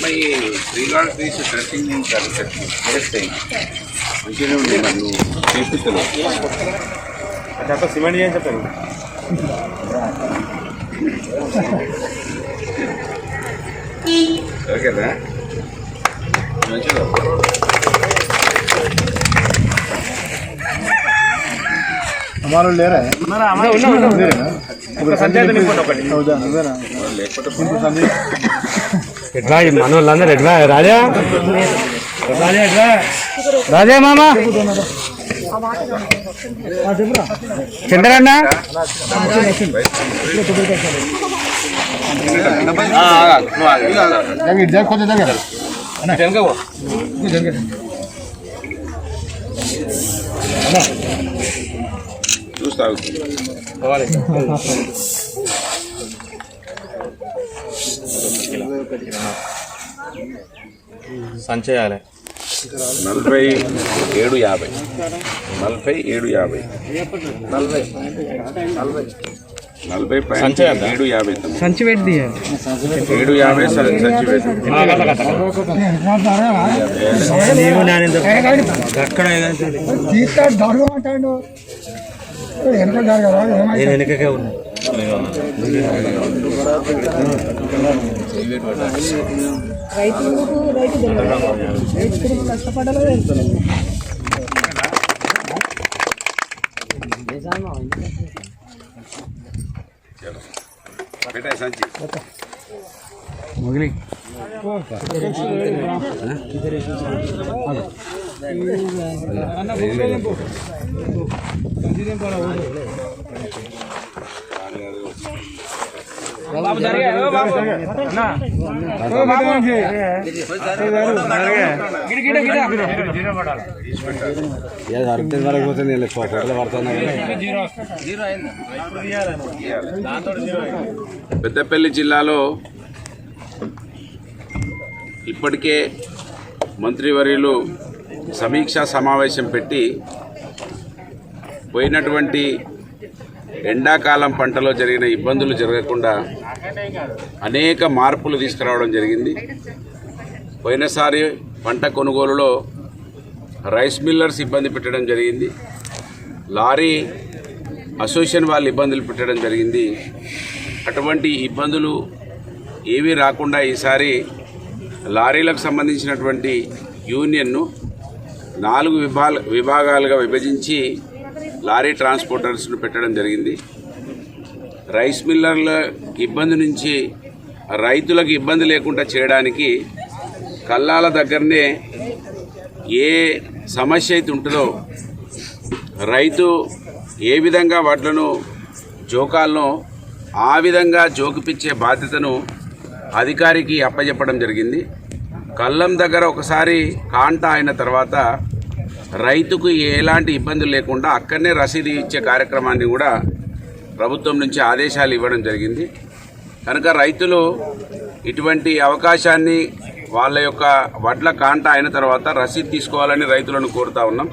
మరి శ్రీగాడ్ fee dressing నేను కాదు కరెక్ట్ మంచిగానే ఉంది మరి నువ్వు. చేపిస్తాను సిమెంట్ చేయని చెప్పాను ఓకేనా నువ్వేనా లేకపోతే ఎట్లా మనోళ్ళందరూ ఎట్లా రాజా? రాజా ఎట్లా రాజా మామ? చంద్రన్న. जागे సాగుతుంది సంచేయాలి. నలభై ఏడు యాభై. నలభై ఏడు యాభై. నలభై. నలభై. నలభై ఏడు యాభై సంచి పెట్టి ఏడు యాభై సంచి నీవు నానింద అక్కడ నేను వెనకకే ఉన్నా పెట్టాయి సంచి మొగిలి బాబు జరిగా బాబు అరవై పెద్దపల్లి జిల్లాలో ఇప్పటికే మంత్రివర్యులు సమీక్షా సమావేశం పెట్టి పోయినటువంటి ఎండాకాలం పంటలో జరిగిన ఇబ్బందులు జరగకుండా అనేక మార్పులు తీసుకురావడం జరిగింది. పోయినసారి పంట కొనుగోలులో రైస్ మిల్లర్స్ ఇబ్బంది పెట్టడం జరిగింది. లారీ అసోసియేషన్ వాళ్ళు ఇబ్బందులు పెట్టడం జరిగింది. అటువంటి ఇబ్బందులు ఏమీ రాకుండా ఈసారి లారీలకు సంబంధించినటువంటి యూనియన్ను నాలుగు విభాగ విభాగాలుగా విభజించి లారీ ట్రాన్స్పోర్టర్స్ను పెట్టడం జరిగింది. రైస్ మిల్లర్ల ఇబ్బంది నుంచి రైతులకు ఇబ్బంది లేకుండా చేయడానికి కల్లాల దగ్గరనే ఏ సమస్య అయితే ఉంటుందో రైతు ఏ విధంగా వాటిలను జోకాలను ఆ విధంగా జోకిపిచ్చే బాధ్యతను అధికారికి అప్పచెప్పడం జరిగింది. కళ్ళం దగ్గర ఒకసారి కాంట అయిన తర్వాత రైతుకు ఎలాంటి ఇబ్బందులు లేకుండా అక్కడనే రసీదు ఇచ్చే కార్యక్రమాన్ని కూడా ప్రభుత్వం నుంచి ఆదేశాలు ఇవ్వడం జరిగింది. కనుక రైతులు ఇటువంటి అవకాశాన్ని వాళ్ళ యొక్క వడ్ల కాంట అయిన తర్వాత రసీదు తీసుకోవాలని రైతులను కోరుతా ఉన్నాం.